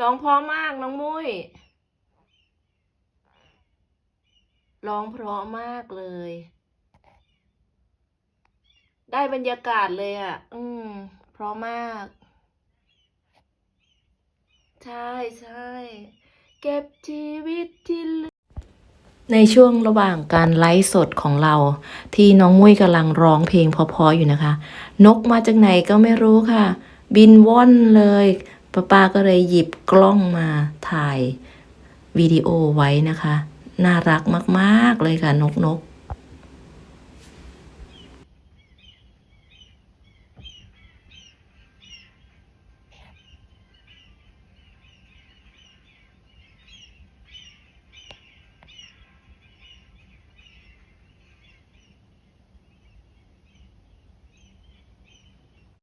ร้องเพราะมากน้องมุ้ยร้องเพราะมากเลย ได้บรรยากาศเลยอะ อืม เพราะมาก ใช่ใช่เก็บชีวิตที่เหลือในช่วงระหว่างการไลฟ์สดของเรา ที่น้องมุ้ยกำลังร้องเพลงเพอๆอยู่นะคะ นกมาจากไหนก็ไม่รู้ค่ะ บินว่อนเลย ป้าป้าก็เลยหยิบกล้องมาถ่ายวิดีโอไว้นะคะ น่ารักมาก ๆ เลยค่ะนกนก